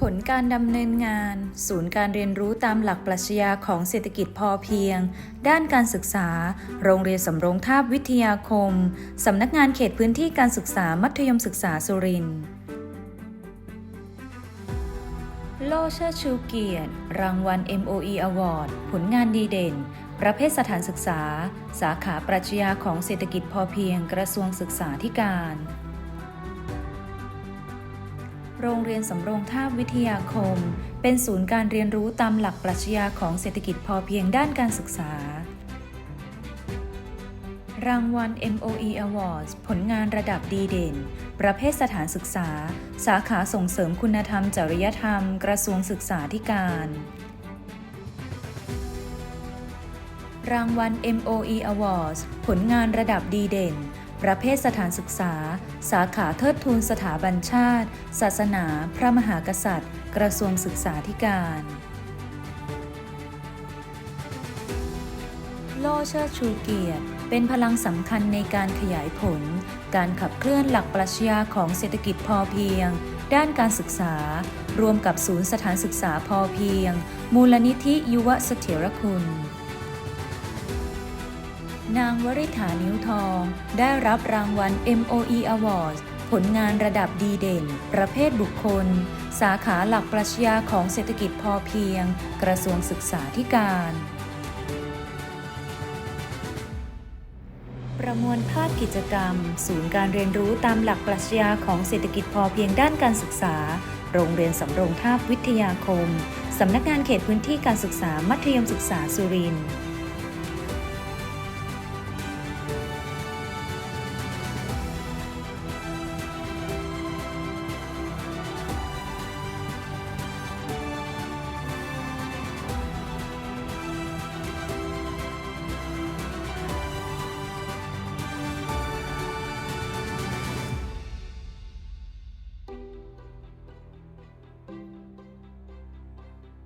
ผลการดำเนินงาน ศูนย์การเรียนรู้ตามหลักปรัชญาของเศรษฐกิจพอเพียง ด้านการศึกษา โรงเรียนสำโรงทาบวิทยาคม สำนักงานเขตพื้นที่การศึกษามัธยมศึกษาสุรินทร์โลเชิดชูเกียรติ รางวัล MOE Award ผลงานดีเด่น ประเภทสถานศึกษา สาขาปรัชญาของเศรษฐกิจพอเพียงกระทรวงศึกษาธิการ โรงเรียนสำโรงทาบวิทยาคม เป็นศูนย์การเรียนรู้ตามหลักปรัชญาของเศรษฐกิจพอเพียงด้านการศึกษา รางวัล MOE Awards ผลงานระดับดีเด่น ประเภทสถานศึกษา สาขาส่งเสริมคุณธรรม จริยธรรม กระทรวงศึกษาธิการ รางวัล MOE Awards ผลงานระดับดีเด่น ประเภทสถานศึกษา สาขาเทิดทูนสถาบันชาติ ศาสนา พระมหากษัตริย์ กระทรวงศึกษาธิการ โล่เชิดชูเกียรติ เป็นพลังสำคัญในการขยายผล การขับเคลื่อนหลักปรัชญาของเศรษฐกิจพอเพียง ด้านการศึกษา รวมกับศูนย์สถานศึกษาพอเพียง มูลนิธิยุวเสถียรคุณ นางวริษฐานิ้วทอง ได้รับรางวัล MOE Awards ผลงานระดับดีเด่น ประเภทบุคคล สาขาหลักปรัชญาของเศรษฐกิจพอเพียง กระทรวงศึกษาธิการ ประมวลภาพกิจกรรม ศูนย์การเรียนรู้ตามหลักปรัชญาของเศรษฐกิจพอเพียงด้านการศึกษา โรงเรียนสำโรงทาบวิทยาคม สำนักงานเขตพื้นที่การศึกษามัธยมศึกษาสุรินทร์